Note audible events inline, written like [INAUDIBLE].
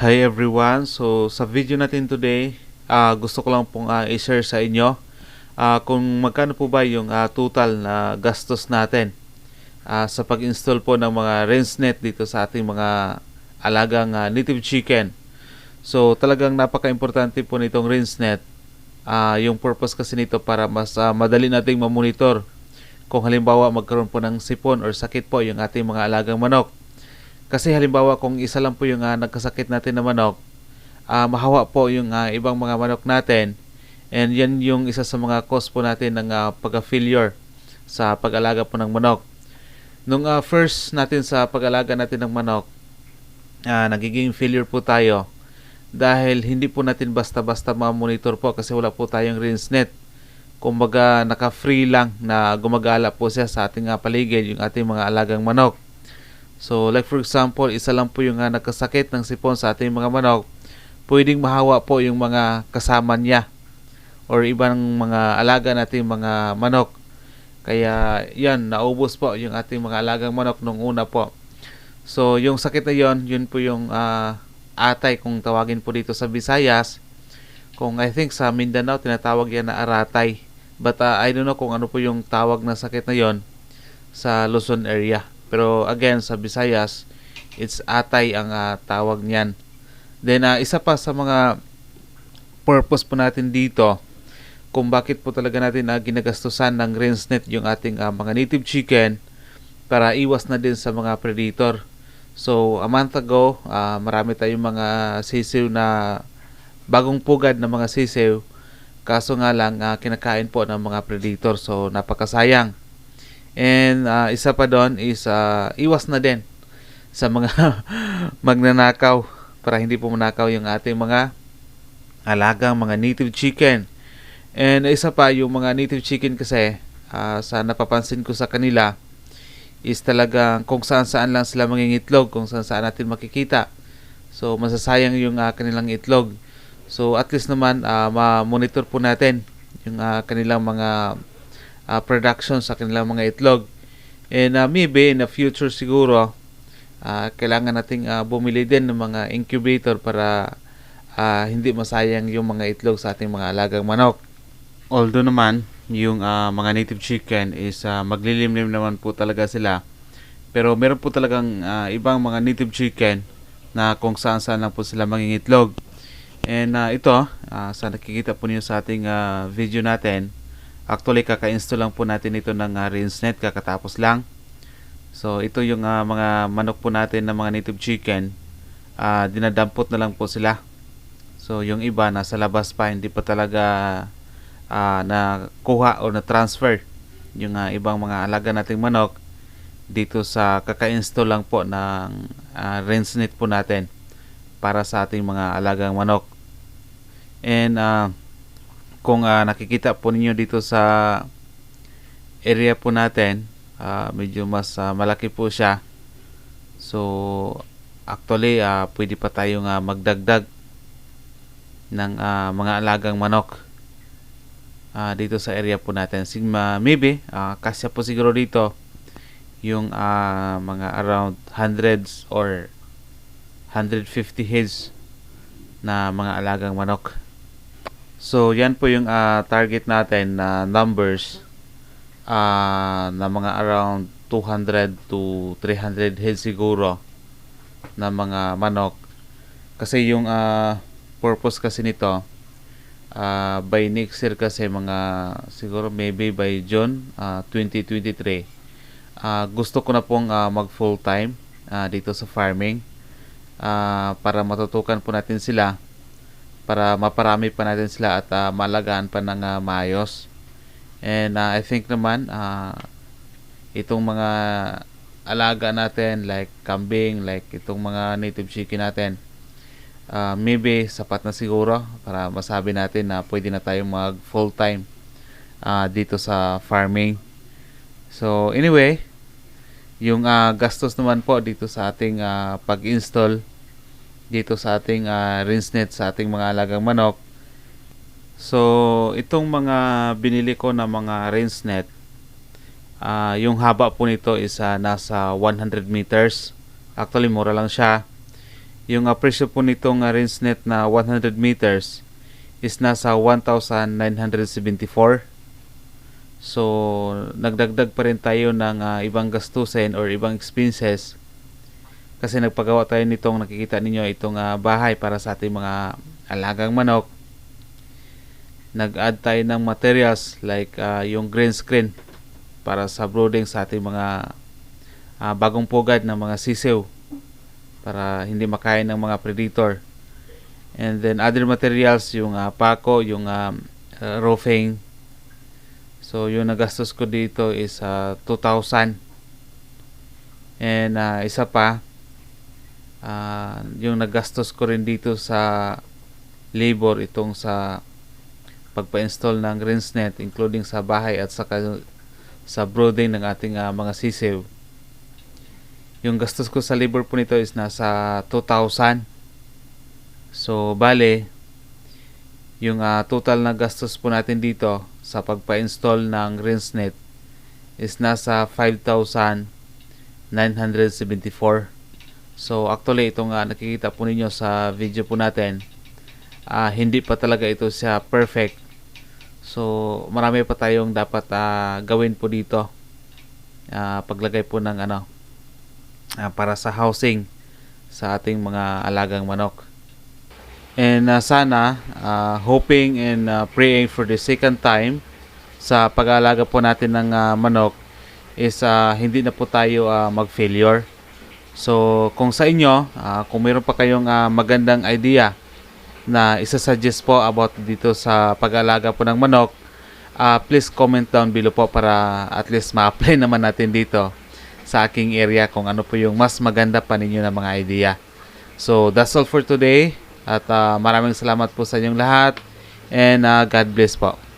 Hi everyone! So sa video natin today, ah, gusto ko lang pong ah, i-share sa inyo ah, kung magkano po ba yung ah, total na gastos natin ah, sa pag-install po ng mga RenseNet dito sa ating mga alagang ah, native chicken. So talagang napaka-importante po nitong RenseNet. Ah, yung purpose kasi nito para mas ah, madali nating mamonitor kung halimbawa magkaroon po ng sipon or sakit po yung ating mga alagang manok. Kasi halimbawa kung isa lang po yung ah, nagkasakit natin na manok, ah, mahawa po yung ah, ibang mga manok natin and yan yung isa sa mga cause po natin ng ah, pagka-failure sa pag-alaga po ng manok. Nung ah, first natin sa pag-alaga natin ng manok, ah, nagiging failure po tayo dahil hindi po natin basta-basta ma-monitor po kasi wala po tayong RenseNet. Kumbaga naka-free lang na gumagala po siya sa ating paligid yung ating mga alagang manok. So like for example, isa lang po yung uh, nagkasakit ng sipon sa ating mga manok, pwedeng mahawa po yung mga kasama niya or ibang mga alaga nating mga manok. Kaya yan, naubos po yung ating mga alagang manok nung una po. So yung sakit na yon, yun po yung uh, atay kung tawagin po dito sa Visayas. Kung I think sa Mindanao tinatawag yan na aratay. But uh, I don't know kung ano po yung tawag na sakit na yon sa Luzon area. Pero again, sa Visayas, it's atay ang uh, tawag niyan. Then, uh, isa pa sa mga purpose po natin dito, kung bakit po talaga natin uh, ginagastusan ng RenseNet yung ating uh, mga native chicken para iwas na din sa mga predator. So, a month ago, uh, marami tayong mga sisiw na bagong pugad na mga sisiw. Kaso nga lang, uh, kinakain po ng mga predator. So, napakasayang. And uh, isa pa doon is uh, iwas na din sa mga [LAUGHS] magnanakaw para hindi po manakaw yung ating mga alagang mga native chicken. And isa pa yung mga native chicken kasi uh, sa napapansin ko sa kanila is talagang kung saan saan lang sila mangingitlog, kung saan saan natin makikita. So masasayang yung uh, kanilang itlog. So at least naman uh, ma-monitor po natin yung uh, kanilang mga uh, production sa kanilang mga itlog. And uh, maybe in the future siguro, uh, kailangan nating uh, bumili din ng mga incubator para uh, hindi masayang yung mga itlog sa ating mga alagang manok. Although naman, yung uh, mga native chicken is uh, maglilimlim naman po talaga sila. Pero meron po talagang uh, ibang mga native chicken na kung saan saan lang po sila mangingitlog. And uh, ito, uh, sa nakikita po niyo sa ating uh, video natin, Actually, kaka-install lang po natin ito ng uh, RenseNet kakatapos lang. So, ito yung uh, mga manok po natin ng mga native chicken. Uh, dinadampot na lang po sila. So, yung iba nasa labas pa, hindi pa talaga uh, nakuha o na-transfer yung uh, ibang mga alaga nating manok dito sa kaka-install lang po ng uh, RenseNet po natin para sa ating mga alagang manok. And uh, kung uh, nakikita po ninyo dito sa area po natin uh, medyo mas uh, malaki po siya. So actually uh, pwede pa tayong uh, magdagdag ng uh, mga alagang manok uh, dito sa area po natin. Sigma maybe uh, kasya po siguro dito yung uh, mga around hundreds or 150 heads na mga alagang manok So, yan po yung uh, target natin na uh, numbers uh, na mga around 200 to 300 head siguro na mga manok. Kasi yung uh, purpose kasi nito uh, by next year kasi mga siguro maybe by June uh, 2023 uh, gusto ko na pong uh, mag full time uh, dito sa farming uh, para matutukan po natin sila para maparami pa natin sila at uh, malagaan pa ng uh, maayos. And uh, I think naman uh, itong mga alaga natin like kambing, like itong mga native chicken natin uh, maybe sapat na siguro para masabi natin na pwede na tayong mag full time uh, dito sa farming. So anyway, yung uh, gastos naman po dito sa ating uh, pag-install dito sa ating uh, RenseNet sa ating mga alagang manok. So, itong mga binili ko na mga RenseNet, uh, yung haba po nito is uh, nasa 100 meters. Actually, mura lang siya. Yung uh, presyo po nitong uh, rinse net na 100 meters is nasa 1,974. So, nagdagdag pa rin tayo ng uh, ibang gastusin or ibang expenses kasi nagpagawa tayo nitong nakikita ninyo itong uh, bahay para sa ating mga alagang manok. Nag-add tayo ng materials like uh, yung green screen para sa brooding sa ating mga uh, bagong pugad ng mga sisiw para hindi makain ng mga predator. And then other materials yung uh, pako, yung um, uh, roofing. So yung nagastos ko dito is uh, 2,000. And uh, isa pa uh, yung nagastos ko rin dito sa labor itong sa pagpa-install ng rinse net including sa bahay at sa sa brooding ng ating uh, mga sisiw. Yung gastos ko sa labor po nito is nasa 2,000. So, bale, yung uh, total na gastos po natin dito sa pagpa-install ng rinse net is nasa 5,974. So, actually, itong uh, nakikita po ninyo sa video po natin, uh, hindi pa talaga ito siya perfect. So, marami pa tayong dapat uh, gawin po dito. Uh, paglagay po ng ano, uh, para sa housing sa ating mga alagang manok. And uh, sana, uh, hoping and uh, praying for the second time sa pag-aalaga po natin ng uh, manok is uh, hindi na po tayo uh, mag-failure. So, kung sa inyo, uh, kung mayroon pa kayong uh, magandang idea na isa-suggest po about dito sa pag-alaga po ng manok, uh, please comment down below po para at least ma-apply [LAUGHS] naman natin dito sa aking area kung ano po yung mas maganda pa ninyo na mga idea. So, that's all for today. At uh, maraming salamat po sa inyong lahat. And uh, God bless po.